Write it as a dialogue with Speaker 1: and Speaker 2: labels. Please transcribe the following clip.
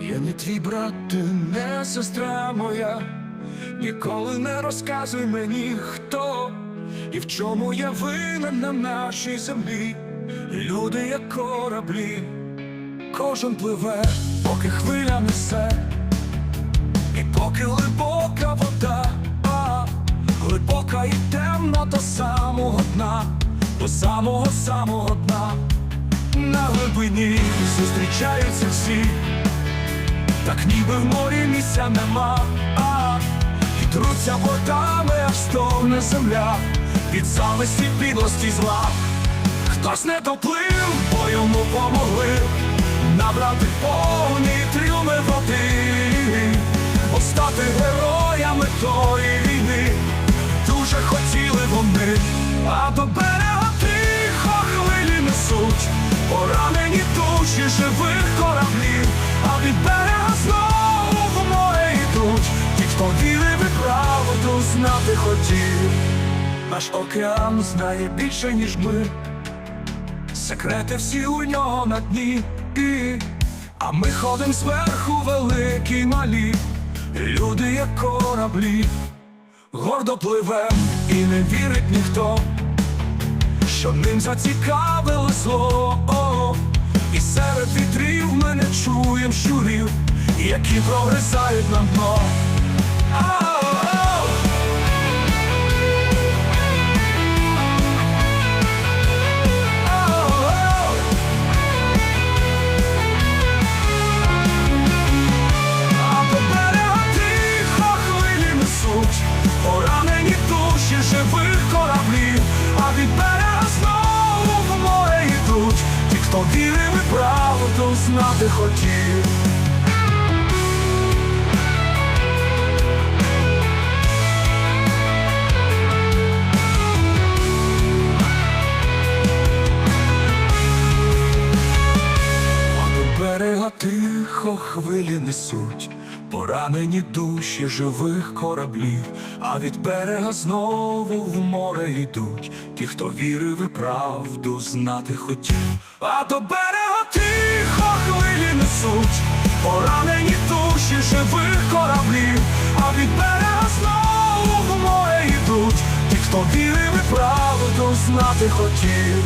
Speaker 1: Я не твій брат, ти не сестра моя, ніколи не розказуй мені, хто і в чому я винен на нашій землі. Люди, як кораблі, кожен пливе, поки хвиля несе, і поки глибока вода, а, глибока і темна до самого дна, до самого самого дна. На глибині зустрічаються всі, так ніби в морі місця нема, а і труться водами, аж стогне земля. Від зависті, підлості зла. Хтось не доплив, бо йому помогли. Набрати повні трюми води, бо стати героями тої війни. Дуже хотіли вони, а до берега тихо хвилі несуть, поранені душі живих хотів. Наш океан знає більше, ніж ми. Секрети всі у нього на дні, а ми ходим зверху великі малі, люди, як кораблі, гордо пливем і не вірить ніхто, що ним зацікавило зло, і серед вітрів ми не чуєм щурів, які прогризають на дно. Ау-ау! Ау-ау! Живих кораблів, а від берега знову в море йдуть. Ті, хто вірив і правду знати хотів. А берега тихо хвилі несуть, поранені душі живих кораблів, а від берега знову в море йдуть, ті, хто вірив і правду знати хотів. А до берега тихо хвилі несуть, поранені душі живих кораблів, а від берега знову в море йдуть, ті, хто вірив і правду знати хотів.